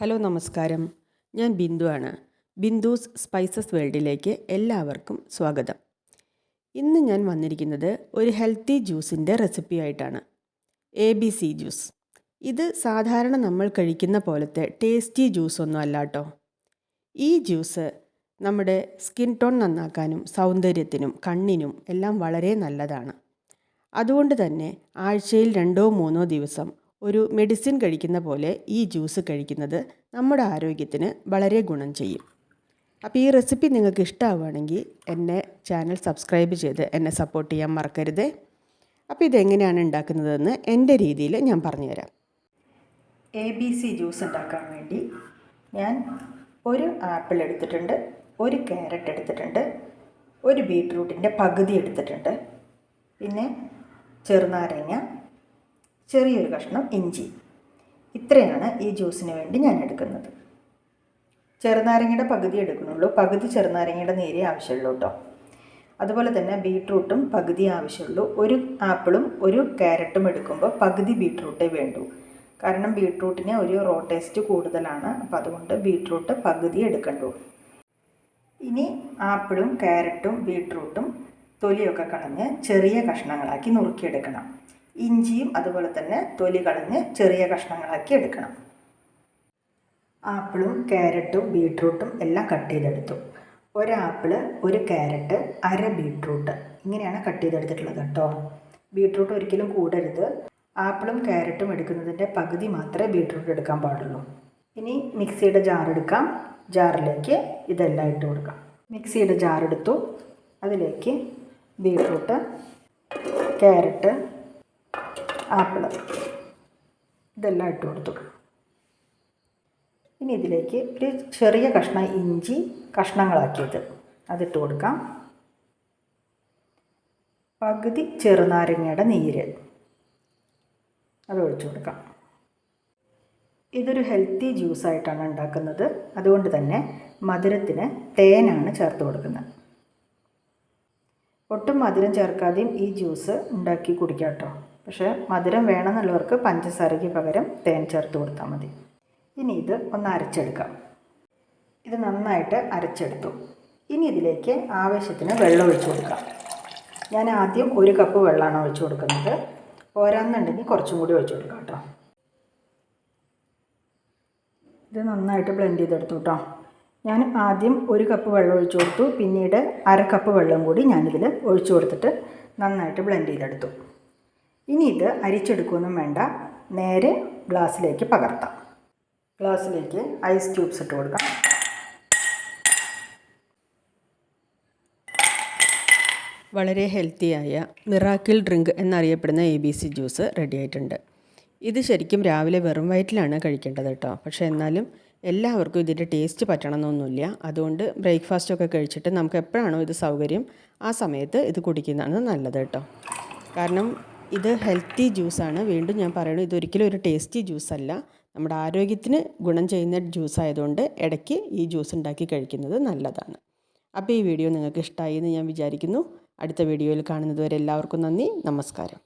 Hello നമസ്കാരം. ഞാൻ ബിന്ദു ആണ്. ബിന്ദുസ് സ്പൈസസ് വേൾഡിലേക്ക് എല്ലാവർക്കും സ്വാഗതം. ഇന്ന് ഞാൻ വന്നിരിക്കുന്നത് ഒരു ഹെൽത്തി ജ്യൂസിന്റെ റെസിപ്പി ആയിട്ടാണ്. A B C juice. ഇത് സാധാരണ നമ്മൾ കഴിക്കുന്ന പോലത്തെ ടേസ്റ്റി ജ്യൂസ് ഒന്നും അല്ല കേട്ടോ. ഈ ജ്യൂസ് നമ്മുടെ സ്കിൻ ടോൺ നന്നാക്കാനും സൗന്ദര്യത്തിനും കണ്ണിനും എല്ലാം വളരെ നല്ലതാണ്. അതുകൊണ്ട് തന്നെ ആഴ്ചയിൽ രണ്ടോ മൂന്നോ ദിവസം ഒരു മെഡിസിൻ കഴിക്കുന്ന പോലെ ഈ ജ്യൂസ് കഴിക്കുന്നത് നമ്മുടെ ആരോഗ്യത്തിന് വളരെ ഗുണം ചെയ്യും. അപ്പോൾ ഈ റെസിപ്പി നിങ്ങൾക്ക് ഇഷ്ടമാവുകയാണെങ്കിൽ എന്നെ ചാനൽ സബ്സ്ക്രൈബ് ചെയ്ത് എന്നെ സപ്പോർട്ട് ചെയ്യാൻ മറക്കരുത്. അപ്പോൾ ഇതെങ്ങനെയാണ് ഉണ്ടാക്കുന്നതെന്ന് എന്റെ രീതിയിൽ ഞാൻ പറഞ്ഞുതരാം. എ ബി സി ജ്യൂസ് ഉണ്ടാക്കാൻ വേണ്ടി ഞാൻ ഒരു ആപ്പിൾ എടുത്തിട്ടുണ്ട് ഒരു ക്യാരറ്റ് എടുത്തിട്ടുണ്ട് ഒരു ബീട്രൂട്ടിന്റെ പകുതി എടുത്തിട്ടുണ്ട് പിന്നെ ചെറുനാരങ്ങ ചെറിയൊരു കഷ്ണം ഇഞ്ചി. ഇത്രയാണ് ഈ ജ്യൂസിന് വേണ്ടി ഞാൻ എടുക്കുന്നത്. ചെറുനാരങ്ങയുടെ പകുതി എടുക്കുന്നുള്ളൂ. പകുതി ചെറുനാരങ്ങയുടെ നേരെ ആവശ്യമുള്ളൂ കേട്ടോ. അതുപോലെ തന്നെ ബീട്രൂട്ടും പകുതി ആവശ്യമുള്ളൂ. ഒരു ആപ്പിളും ഒരു ക്യാരറ്റും എടുക്കുമ്പോൾ പകുതി ബീട്രൂട്ടേ വേണ്ടൂ. കാരണം ബീട്രൂട്ടിന് ഒരു റോ ടേസ്റ്റ് കൂടുതലാണ്. അപ്പോൾ അതുകൊണ്ട് ബീട്രൂട്ട് പകുതി എടുക്കണ്ടൂ. ഇനി ആപ്പിളും ക്യാരറ്റും ബീട്രൂട്ടും തൊലിയൊക്കെ കളഞ്ഞ് ചെറിയ കഷ്ണങ്ങളാക്കി നുറുക്കിയെടുക്കണം. ഇഞ്ചിയും അതുപോലെ തന്നെ തൊലി കളഞ്ഞ് ചെറിയ കഷ്ണങ്ങളാക്കി എടുക്കണം. ആപ്പിളും ക്യാരറ്റും ബീട്രൂട്ടും എല്ലാം കട്ട് ചെയ്തെടുത്തു. ഒരാപ്പിൾ ഒരു ക്യാരറ്റ് അര ബീട്രൂട്ട് ഇങ്ങനെയാണ് കട്ട് ചെയ്തെടുത്തിട്ടുള്ളത് കേട്ടോ. ബീട്രൂട്ട് ഒരിക്കലും കൂടരുത്. ആപ്പിളും ക്യാരറ്റും എടുക്കുന്നതിന്റെ പകുതി മാത്രമേ ബീട്രൂട്ട് എടുക്കാൻ പാടുള്ളൂ. ഇനി മിക്സിയുടെ ജാർ എടുക്കാം. ജാറിലേക്ക് ഇതെല്ലാം ഇട്ട് കൊടുക്കാം. മിക്സിയുടെ ജാർ എടുത്തു. അതിലേക്ക് ബീട്രൂട്ട് ക്യാരറ്റ് ആപ്പിൾ ഇതെല്ലാം ഇട്ട് കൊടുത്തു. ഇനി ഇതിലേക്ക് ഒരു ചെറിയ കഷ്ണം ഇഞ്ചി കഷ്ണങ്ങളാക്കിയത്. അതിട്ട് കൊടുക്കാം. പകുതി ചെറുനാരങ്ങയുടെ നീര്. അത് ഒഴിച്ചു കൊടുക്കാം. ഇതൊരു ഹെൽത്തി ജ്യൂസായിട്ടാണ് ഉണ്ടാക്കുന്നത്. അതുകൊണ്ട് തന്നെ മധുരത്തിന് തേനാണ് ചേർത്ത് കൊടുക്കുന്നത്. ഒട്ടും മധുരം ചേർക്കാതെയും ഈ ജ്യൂസ് ഉണ്ടാക്കി കുടിക്കാം കേട്ടോ. പക്ഷേ മധുരം വേണമെന്നുള്ളവർക്ക് പഞ്ചസാരയ്ക്ക് പകരം തേൻ ചേർത്ത് കൊടുത്താൽ മതി. ഇനി ഇത് ഒന്ന് അരച്ചെടുക്കാം. ഇത് നന്നായിട്ട് അരച്ചെടുത്തു. ഇനി ഇതിലേക്ക് ആവശ്യത്തിന് വെള്ളം ഒഴിച്ചു കൊടുക്കാം. ഞാൻ ആദ്യം ഒരു കപ്പ് വെള്ളമാണ് ഒഴിച്ചു കൊടുക്കുന്നത്. പോരാന്നുണ്ടെങ്കിൽ കുറച്ചും കൂടി ഒഴിച്ചു കൊടുക്കാം കേട്ടോ. ഇത് നന്നായിട്ട് ബ്ലെൻഡ് ചെയ്തെടുത്തു കേട്ടോ. ഞാൻ ആദ്യം ഒരു കപ്പ് വെള്ളം ഒഴിച്ചു കൊടുത്തു. പിന്നീട് അര കപ്പ് വെള്ളം കൂടി ഞാനിതിൽ ഒഴിച്ചു കൊടുത്തിട്ട് നന്നായിട്ട് ബ്ലെൻഡ് ചെയ്തെടുത്തു. ഇനി ഇത് അരിച്ചെടുക്കുകയൊന്നും വേണ്ട. നേരെ ഗ്ലാസ്സിലേക്ക് പകർത്താം. ഗ്ലാസ്സിലേക്ക് ഐസ് ക്യൂബ്സ് ഇട്ട് കൊടുക്കാം. വളരെ ഹെൽത്തിയായ മിറാക്കിൾ ഡ്രിങ്ക് എന്നറിയപ്പെടുന്ന A B C juice ready ആയിട്ടുണ്ട്. ഇത് ശരിക്കും രാവിലെ വെറും വയറ്റിലാണ് കഴിക്കേണ്ടത് കേട്ടോ. പക്ഷേ എന്നാലും എല്ലാവർക്കും ഇതിന്റെ ടേസ്റ്റ് പറ്റണമെന്നൊന്നുമില്ല. അതുകൊണ്ട് ബ്രേക്ക്ഫാസ്റ്റൊക്കെ കഴിച്ചിട്ട് നമുക്ക് എപ്പോഴാണോ ഇത് സൗകര്യം ആ സമയത്ത് ഇത് കുടിക്കുന്നതാണ് നല്ലത് കേട്ടോ. കാരണം ഇത് ഹെൽത്തി ജ്യൂസാണ് വീണ്ടും ഞാൻ പറയുന്നത് ഇതൊരിക്കലും ഒരു ടേസ്റ്റി ജ്യൂസല്ല നമ്മുടെ ആരോഗ്യത്തിന് ഗുണം ചെയ്യുന്ന ജ്യൂസ് ആയതുകൊണ്ട് ഇടയ്ക്ക് ഈ ജ്യൂസ് ഉണ്ടാക്കി കഴിക്കുന്നത് നല്ലതാണ്. അപ്പോൾ ഈ വീഡിയോ നിങ്ങൾക്ക് ഇഷ്ടമായി എന്ന് ഞാൻ വിചാരിക്കുന്നു. അടുത്ത വീഡിയോയിൽ കാണുന്നതുവരെ എല്ലാവർക്കും നന്ദി. നമസ്കാരം.